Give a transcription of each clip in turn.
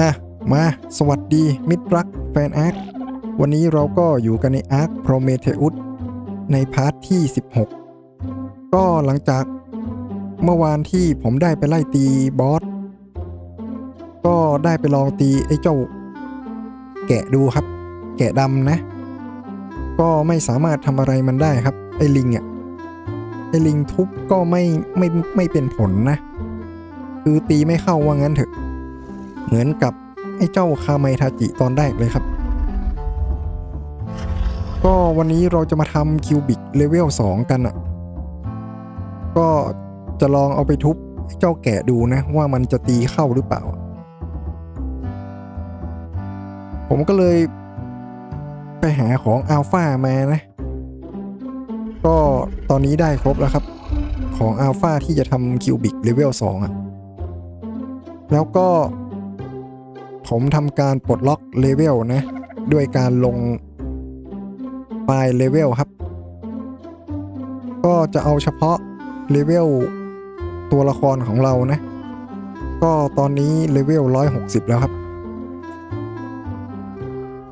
อะมาสวัสดีมิตรรักแฟนอาร์ควันนี้เราก็อยู่กันในอาร์คโปรเมเทอุสในพาร์ทที่ 16 ก็หลังจากเมื่อวานที่ผมได้ไปไล่ตีบอส ก็ได้ไปลองตีไอ้เจ้า แกะดูครับ แกะดำนะ ก็ไม่สามารถทำอะไรมันได้ครับ ไอ้ลิงอะ่ะไอ้ลิงทุบก็ไม่ไม่ไม่เป็นผลนะ คือตีไม่เข้าว่างั้นเถอะ เหมือนกับไอ้เจ้าคาไมทาจิตอนแรกเลยครับ ก็วันนี้เราจะมาทำคิวบิกเลเวล2 กันอะ่ะ ก็จะลองเอาไปทุบไอ้เจ้าแกะดูนะ ว่ามันจะตีเข้าหรือเปล่า ผมก็เลยไปหาของอัลฟามานะ ก็ตอนนี้ได้ครบแล้วครับ ของอัลฟาที่จะทำคิวบิกเลเวล2อะ แล้วก็ ผมทำการปลดล็อกเลเวลนะ ด้วยการลงไฟล์เลเวลครับ ก็จะเอาเฉพาะเลเวลตัวละครของเรานะ ก็ตอนนี้เลเวล 160 แล้วครับ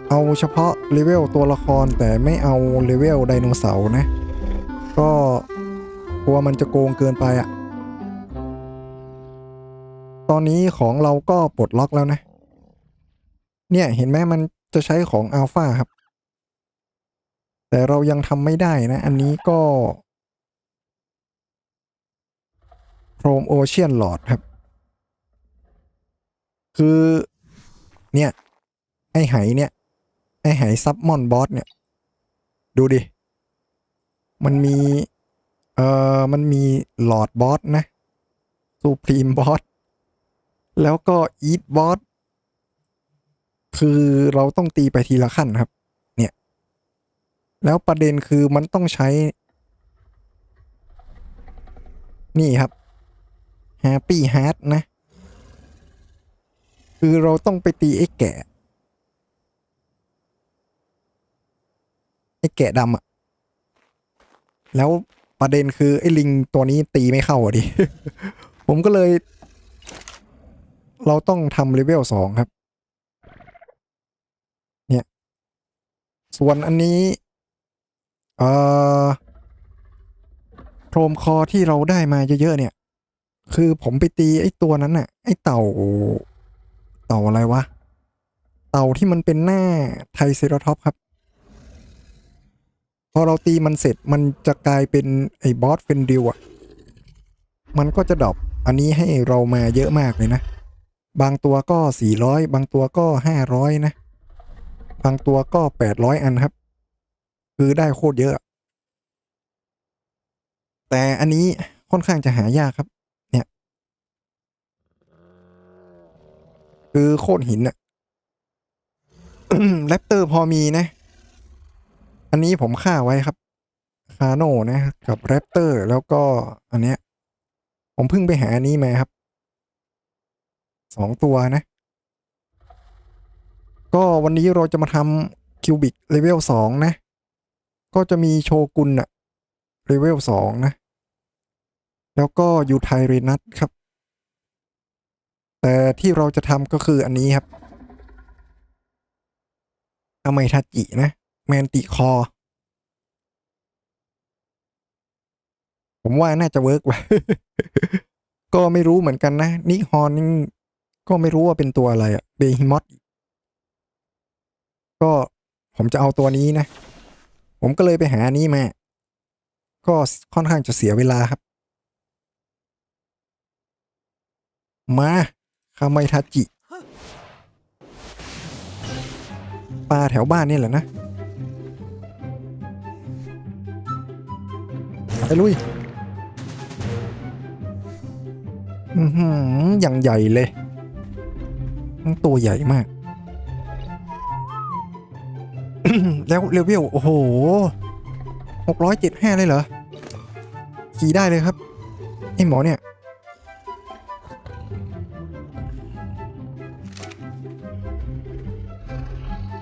เอาเฉพาะเลเวลตัวละครแต่ไม่เอาเลเวลไดโนเสาร์นะ ก็กลัวมันจะโกงเกินไปอะ่ะตอนนี้ของเราก็ปลดล็อกแล้วนะ เนี่ยเห็นไหมมันจะใช้ของอัลฟาครับ แต่เรายังทำไม่ได้นะ อันนี้ก็โ h รมโอเชียนหลอดครับ คือ เนี่ย ไอไหเนี่ย ไอไหซับมอนบอสเนี่ย ดูดิ มันมี เอ่อ มันมีหลอดบอสนะซูพรีมบอส แล้วก็อีทบอส คือเราต้องตีไปทีละขั้นครับ เนี่ย แล้วประเด็นคือมันต้องใช้ นี่ครับ Happy Heart นะ คือเราต้องไปตีไอ้แก่ไอ้แกะดำอะแล้วประเด็นคือไอ้ลิงตัวนี้ตีไม่เข้าอะดิ ผมก็เลย เราต้องทำเลเวลสองครับ เนี่ย ส่วนอันนี้เอ่อโครมคอที่เราได้มาเยอะๆเนี่ย คือผมไปตีไอ้ตัวนั้นน่ะ ไอ้เต่า เต่าอะไรวะ เต่าที่มันเป็นหน้าไทเซราทอปครับ พอเราตีมันเสร็จมันจะกลายเป็นไอ้บอสเฟนดิวอะ มันก็จะดรอปอันนี้ให้เรามาเยอะมากเลยนะ บางตัวก็ 400 บางตัวก็ 500 นะ บางตัวก็800อันครับ คือได้โคตรเยอะ แต่อันนี้ค่อนข้างจะหายากครับ เนี่ย คือโคตรหินอะแรปเตอร์พอมีนะ อันนี้ผมฆ่าไว้ครับ คาโนนะ กับแรปเตอร์แล้วก็อันเนี้ย ผมเพิ่งไปหาอันนี้มาครับ สองตัวนะ ก็วันนี้เราจะมาทำคิวบิกเลเวลสองนะ ก็จะมีโชกุนอะเลเวลสองนะ แล้วก็ยูไทเรนัทครับ แต่ที่เราจะทำก็คืออันนี้ครับอไมทาจินะ แมนติคอ ผมว่าน่าจะเวิร์กว่ะ ก็ไม่รู้เหมือนกันนะ นิฮอนนี่ก็ไม่รู้ว่าเป็นตัวอะไรอะเบฮิมอต ก็ผมจะเอาตัวนี้นะ ผมก็เลยไปหานี้มา ก็ค่อนข้างจะเสียเวลาครับ มาคาไมทาจิปลาแถวบ้านนี่แหละนะ ไปลุย อือหืออย่างใหญ่เลย ตัวใหญ่มาก แล้วเลเวลโอ้โหหกร้อยเจ็ดห้าเลยเหรอขี่ได้เลยครับไอหมอเนี่ย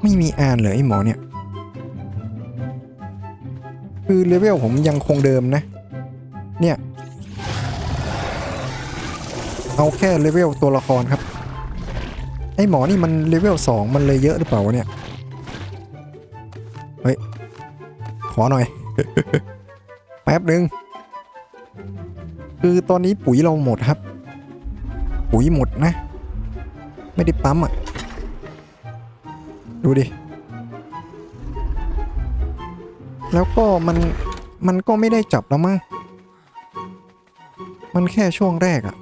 ไม่มีอ่านเลยไอหมอเนี่ยคือเลเวลผมยังคงเดิมนะ เนี่ย เอาแค่เลเวลตัวละครครับ ไอ้หมอนี่มันเลเวลสองมันเลยเยอะหรือเปล่าเนี่ย ขอหน่อย แป๊บหนึ่งคือตอนนี้ปุ๋ยเราหมดครับ ปุ๋ยหมดนะ ไม่ได้ปั๊มอะ ดูดิ แล้วก็มันมันก็ไม่ได้จับแล้วมั้งมันแค่ช่วงแรกอะ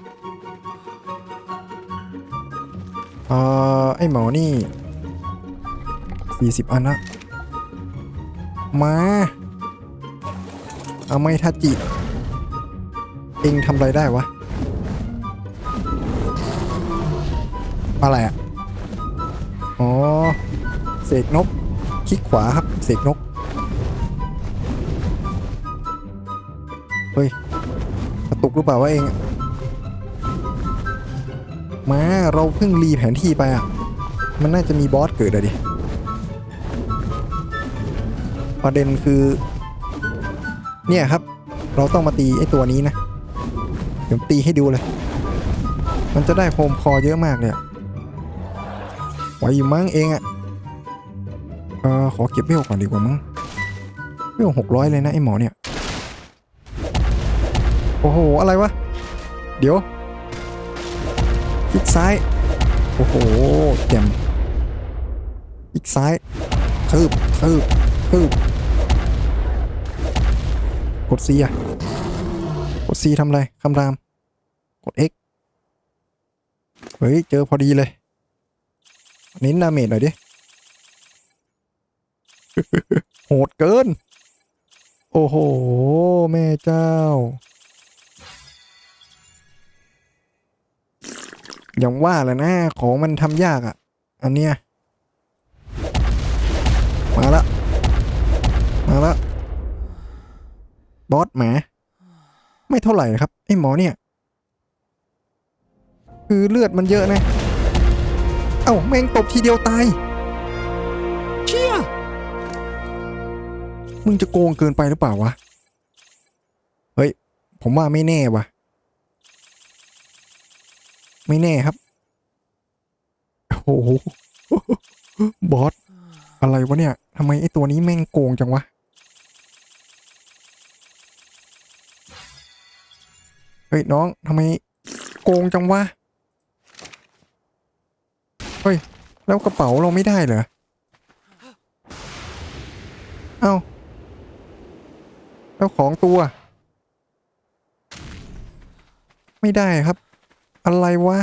เอ่อไอหมอนี่ 40 อันละ มา เอาไม่ทัจิ เองทำอะไรได้วะ อะไรอะอ๋อ เสกนก คลิกขวาครับ เสกนก เฮ้ย กระตุกหรือเปล่าวะเอง มา เราเพิ่งรีแผนที่ไปอะ มันน่าจะมีบอสเกิดอะดิ ประเด็นคือ เนี่ยครับ เราต้องมาตีไอ้ตัวนี้นะเดี๋ยวตีให้ดูเลย มันจะได้โฮมคอเยอะมากเลยอะไหวอยู่มั้งเองอะเออขอเก็บเวลก่อนดีกว่ามั้งเวลหกร้อยเลยนะไอ้หมอเนี่ย โอ้โห อะไรวะ เดี๋ยวคลิกซ้าย โอ้โหแจ่มคลิกซ้ายคืบคืบคืบ กด C อะ กด C ทำอะไรคำราม กด X เฮ้ย เจอพอดีเลยเน้นดาเมจหน่อยดิ โหดเกิน โอ้โห แม่เจ้า อย่างว่าแหละนะ ของมันทำยากอะ อันเนี้ย มาละ มาละ บอสหมาไม่เท่าไหร่นะครับไอ้หมอเนี่ย คือเลือดมันเยอะนะ เอ้าแม่งตบทีเดียวตาย เชี่ยมึงจะโกงเกินไปหรือเปล่าวะ เฮ้ย ผมว่าไม่แน่วะไม่แน่ครับ โอ้โห บอส อะไรวะเนี่ยทำไมไอ้ตัวนี้แม่งโกงจังวะ ฮ้ยน้องทำไมโกงจังวะ เฮ้ย แล้วกระเป๋าเราไม่ได้เหรอ เอ้า แล้วของตัว ไม่ได้ครับ อะไรวะ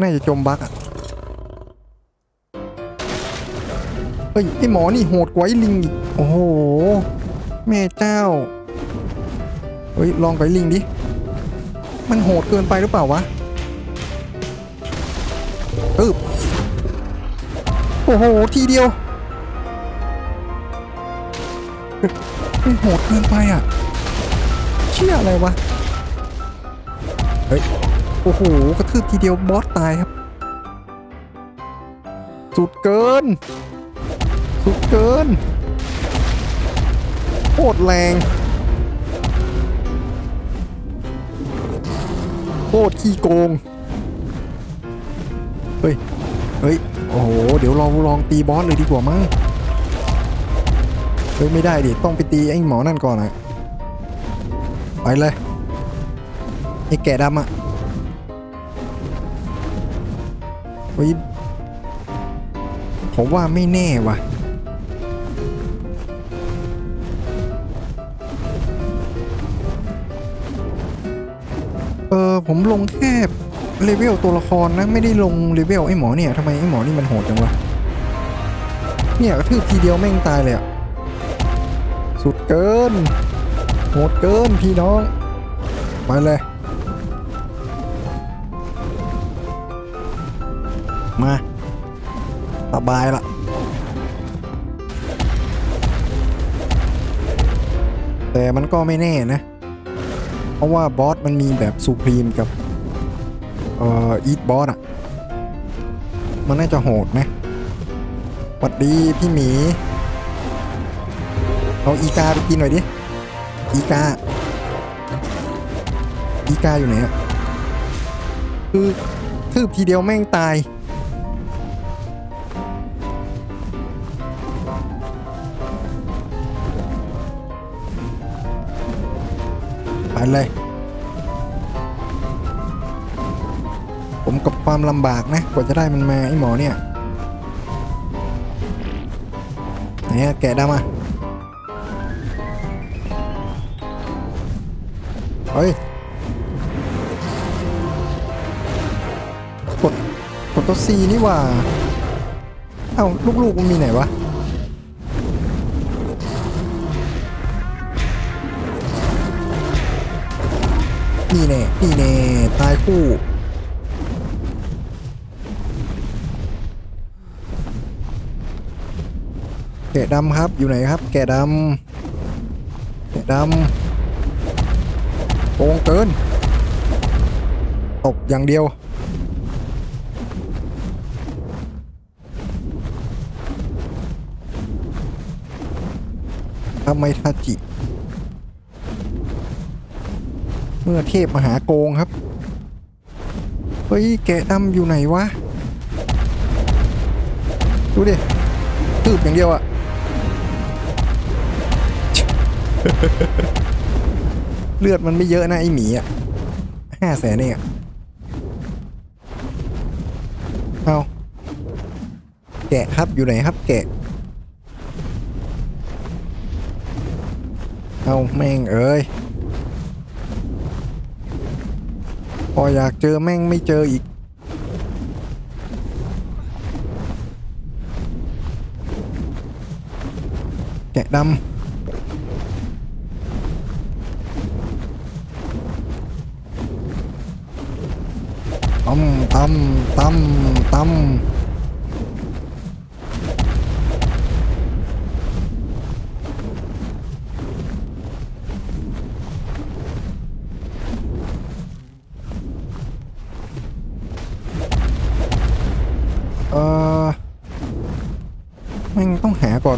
น่าจะจมบักอะเฮ้ย ไอหมอนี่โหดกว่าไอลิงอีก โอ้โห แม่เจ้า เฮ้ย ลองไปลิงดิ มันโหดเกินไปหรือเปล่าวะอึบโอ้โห ทีเดียวมันโหดเกินไปอะ เชื่ออะไรวะ เฮ้ย โอ้โห กระทืบทีเดียวบอสตายครับ สุดเกิน สุดเกินโคตรแรง โคตรขี้โกง เฮ้ย เฮ้ย โอ้โห เดี๋ยวเราลองตีบอสเลยดีกว่ามั้ง เฮ้ย ไม่ได้ดิ ต้องไปตีไอ้หมอนั่นก่อนอะไปเลย ไอ้แก่ดำอะเฮ้ยผมว่าไม่แน่ว่ะ ผมลงแค่เลเวลตัวละครนะ ไม่ได้ลงเลเวลไอ้หมอเนี่ยทำไมไอ้หมอนี่มันโหดจังวะ เนี่ยกระทืบทีเดียวแม่งตายเลยอะสุดเกิน โหดเกินพี่น้อง ไปเลย มาสบายละแต่มันก็ไม่แน่นะ เพราะว่าบอสมันมีแบบซูพรีมกับเอ่ออีทบอสอะ มันน่าจะโหดนะสวัสดีพี่หมี เอาอีกาไปกินหน่อยดิ อีกา อีกาอยู่ไหนอะ คือทืบทีเดียวแม่งตาย ไปเลย ผมกับความลำบากนะ กว่าจะได้มันมาไอ้หมอเนี่ยไหนอะแกะดำอะเฮ้ยกดกดตัว C นี่ว่า เอ้า ลูกๆมันมีไหนวะ นี่แน่นี่แน่ตายคู่ แกะดำครับอยู่ไหนครับ แกะดำแกะดำโกงเกินตบอย่างเดียวทำไมทาจิ มื่อเทพมหาโกงครับ เฮ้ย แกะดำอยู่ไหนวะ ดูดิตืบอย่างเดียวอะเลือดมันไม่เยอะนะไอหมีอะห้าแสนเองอะเอาแกะครับอยู่ไหนครับแกะ เอาแม่งเอ้ย ออยากเจอแม่งไม่เจออีก แกะดำตำตำตำตำ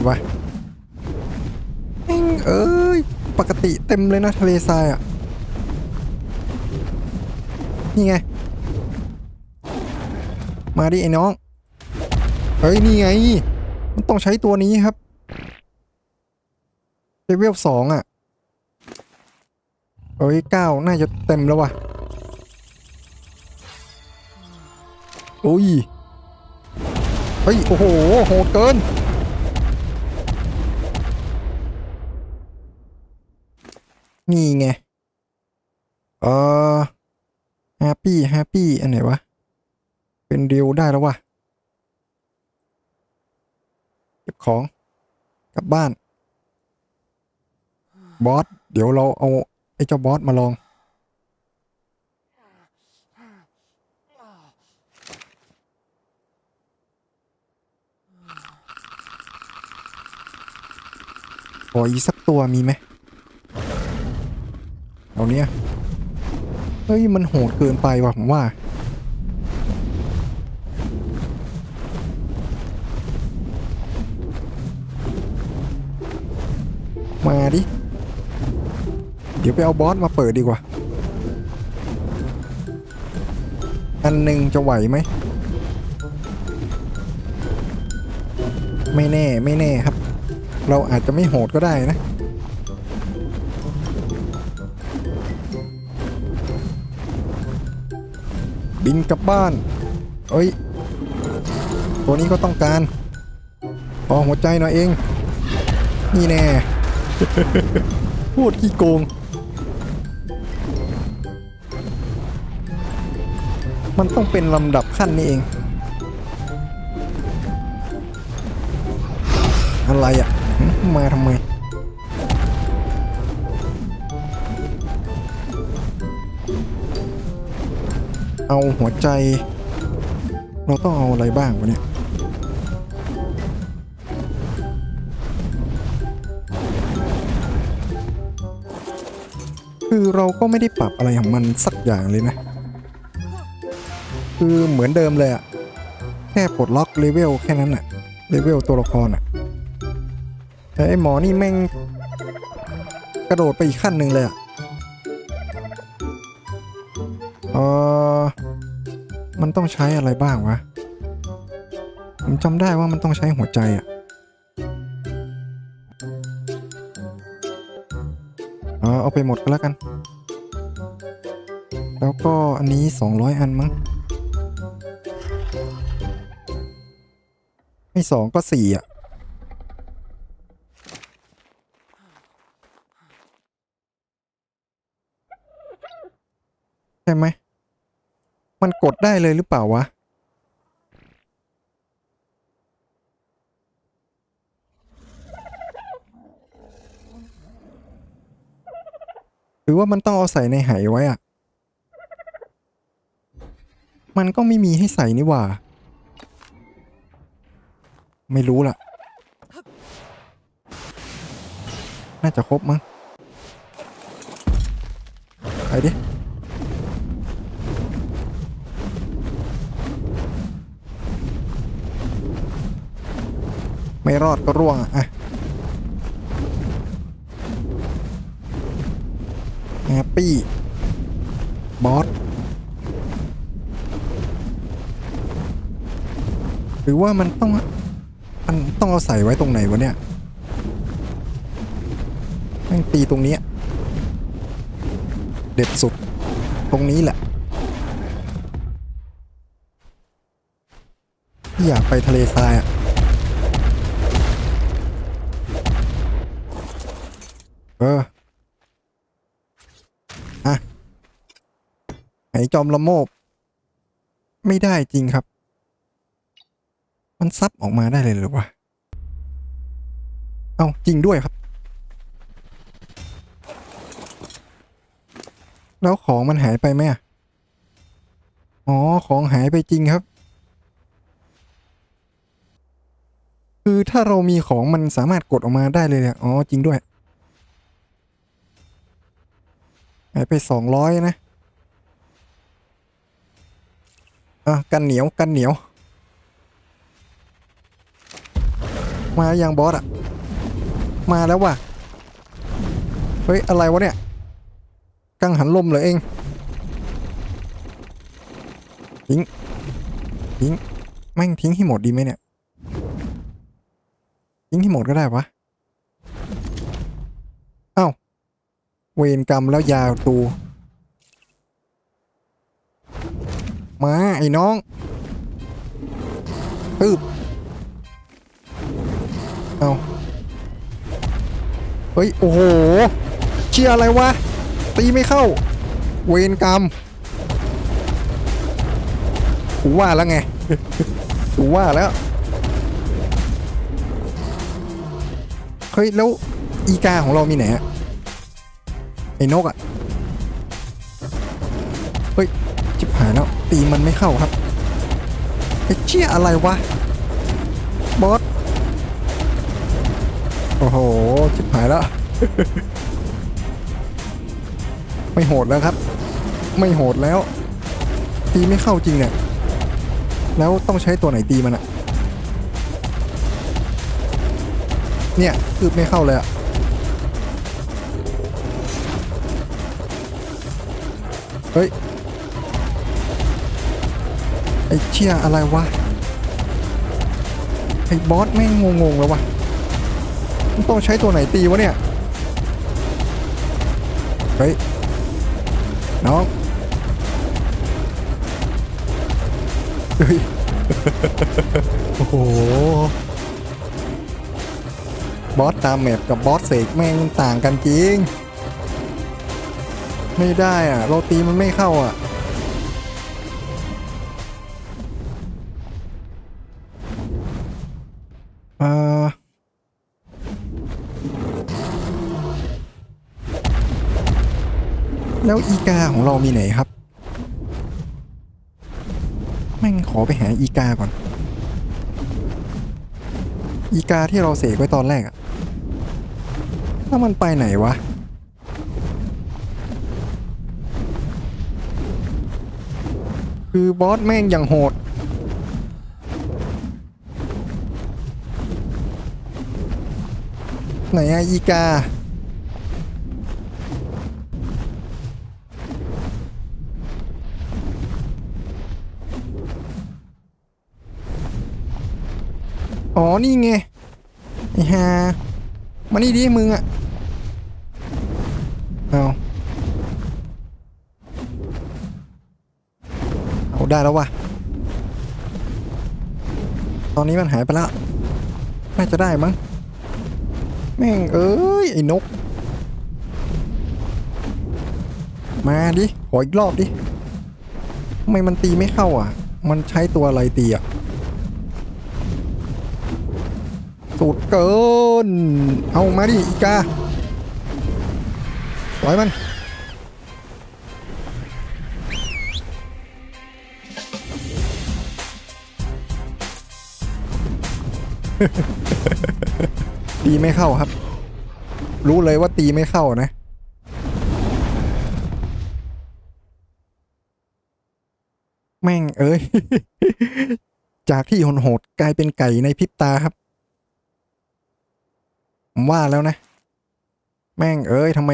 องหาก่อนวะแม่งเอ้ย ปกติเต็มเลยนะทะเลทรายอะ นี่ไง มาดิไอ้น้อง เฮ้ย นี่ไง มันต้องใช้ตัวนี้ครับเลเวลสองอะเฮ้ยเก้าน่าจะเต็มแล้วว่ะโอ้ย เฮ้ย โอ้โห โหดเกิน นี่ไงเออแฮปปี้แฮปปี้อันไหนวะ เป็นเดียวได้แล้ววะเก็บของ กลับบ้าน บอส เดี๋ยวเราเอา ไอ้เจ้าบอสมาลอง ขออีสักตัวมีไหม เอาเนี้ยเฮ้ยมันโหดเกินไปว่ะผมว่ามาดิ เดี๋ยวไปเอาบอสมาเปิดดีกว่า อันหนึ่งจะไหวไหม ไม่แน่ไม่แน่ครับ เราอาจจะไม่โหดก็ได้นะ บินกลับบ้าน เอ้ย ตัวนี้ก็ต้องการขอหัวใจหน่อยเอง นี่แน่พูดขี้โกง มันต้องเป็นลำดับขั้นนี่เอง อะไรอะ มาทำไม เอาหัวใจ เราต้องเอาอะไรบ้างวะเนี่ยคือเราก็ไม่ได้ปรับอะไรของมันสักอย่างเลยนะ คือเหมือนเดิมเลยอะแค่ปลดล็อกเลเวลแค่นั้นอะเลเวลตัวละครอะแต่ไอหมอนี่แม่งกระโดดไปอีกขั้นหนึ่งเลยอะเออ มันต้องใช้อะไรบ้างวะ ผมจำได้ว่ามันต้องใช้หัวใจอะเออเอาไปหมดก็แล้วกัน แล้วก็อันนี้ 200 อันมั้ง ไม่สองก็สี่อะ ใช่ไหม มันกดได้เลยหรือเปล่าวะ หรือว่ามันต้องเอาใส่ในไหไว้อะมันก็ไม่มีให้ใส่นี่หว่า ไม่รู้ล่ะ น่าจะครบมั้งไปดิ ไม่รอดก็ร่วงอะอะแฮปปี้ บอส หรือว่ามันต้องมันต้องเอาใส่ไว้ตรงไหนวะเนี่ยแม่งตีตรงนี้ เด็ดสุด ตรงนี้แหละ อยากไปทะเลทรายอะ เอออะไหจอมละโมบ ไม่ได้จริงครับ มันซับออกมาได้เลยหรือวะ เอาจริงด้วยครับ แล้วของมันหายไปไหมอะอ๋อ ของหายไปจริงครับ คือถ้าเรามีของมันสามารถกดออกมาได้เลยอ๋อ จริงด้วย หายไปสองร้อยนะ อะ กันเหนียวกันเหนียว มาอยังบอสอะมาแล้วว่ะ เฮ้ย อะไรวะเนี่ย กังหันลมเหรอเองทิ้งทิ้งแม่งทิ้งให้หมดดีไหมเนี่ย ทิ้งให้หมดก็ได้วะ เอ้า เวรกรรมแล้วยาวตูมาไอ้น้องปึ๊บเอาเฮ้ย โอ้โห เชียอะไรวะ ตีไม่เข้า เวรกรรมกูว่าแล้วไงกูว่าแล้ว เฮ้ย แล้ว อีกาของเรามีไหนอะ ไอ้นกอะเฮ้ยจิบหายแล้ว ตีมันไม่เข้าครับไอ้เชี่ยอะไรวะ บอส โอ้โหจิบหายแล้ว ไม่โหดแล้วครับ ไม่โหดแล้ว ตีไม่เข้าจริงเนี่ยแล้วต้องใช้ตัวไหนตีมันอะเนี่ยคืบไม่เข้าเลยอะ เฮ้ย ไอ้เชี่ยอะไรวะ ไอ้บอสแม่งงงๆแล้ววะมันต้องใช้ตัวไหนตีวะเนี่ย เฮ้ย น้องเฮ้ย โอ้โห บอสตามแมปกับบอสเสกแม่งต่างกันจริง ไม่ได้อะ เราตีมันไม่เข้าอะ เออแล้วอีกาของเรามีไหนครับ แม่งขอไปหาอีกาก่อน อีกาที่เราเสกไว้ตอนแรกอะถ้ามันไปไหนวะ คือบอสแม่งอย่างโหด ไหนอะอีกา อ๋อ นี่ไง ไอ้ฮามานี่ดิมึงอะเอา ได้แล้ววะตอนนี้มันหายไปแล้วน่าจะได้มั้งแม่งเอ้ยไอ้นก มาดิขออีกรอบดิทำไมมันตีไม่เข้าอะ มันใช้ตัวอะไรตีอะสุดเกิน เอามาดิอีกาปล่อยมัน ตีไม่เข้าครับ รู้เลยว่าตีไม่เข้านะ แม่งเอ้ย จากที่โหดกลายเป็นไก่ในพริบตาครับ ผมว่าแล้วนะ แม่งเอ้ยทำไม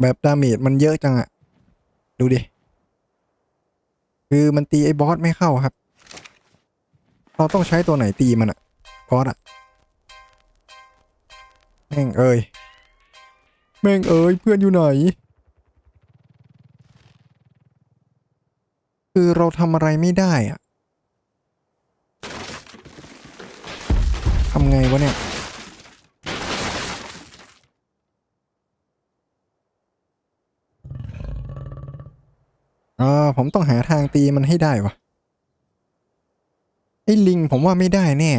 แบบดาเมจมันเยอะจังอะดูดิ คือมันตีไอ้บอสไม่เข้าครับ เราต้องใช้ตัวไหนตีมันอะบอสอะแม่งเอ้ยแม่งเอ้ยเพื่อนอยู่ไหน คือเราทำอะไรไม่ได้อะทำไงวะเนี่ย อ่าผมต้องหาทางตีมันให้ได้วะ ไอ้ลิงผมว่าไม่ได้แน่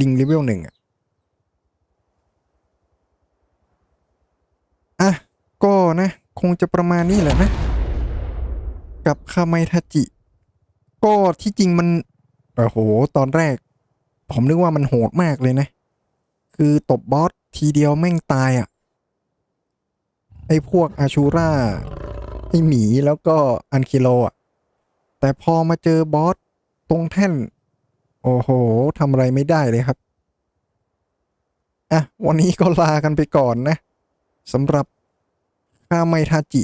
ลิงเลเวลหนึ่งอะอะ ก็นะ คงจะประมาณนี้แหละนะ กับคาไมทาจิ ก็ที่จริงมันโอ้โห ตอนแรก ผมนึกว่ามันโหดมากเลยนะ คือตบบอสทีเดียวแม่งตายอะ่ะ ไอ้พวกอาชูราไอ้หมีแล้วก็อันคิโลอะ แต่พอมาเจอบอสตรงแท่น อ้โหทำอะไรไม่ได้เลยครับ อะ วันนี้ก็ลากันไปก่อนนะสำหรับข้าไมทาจิ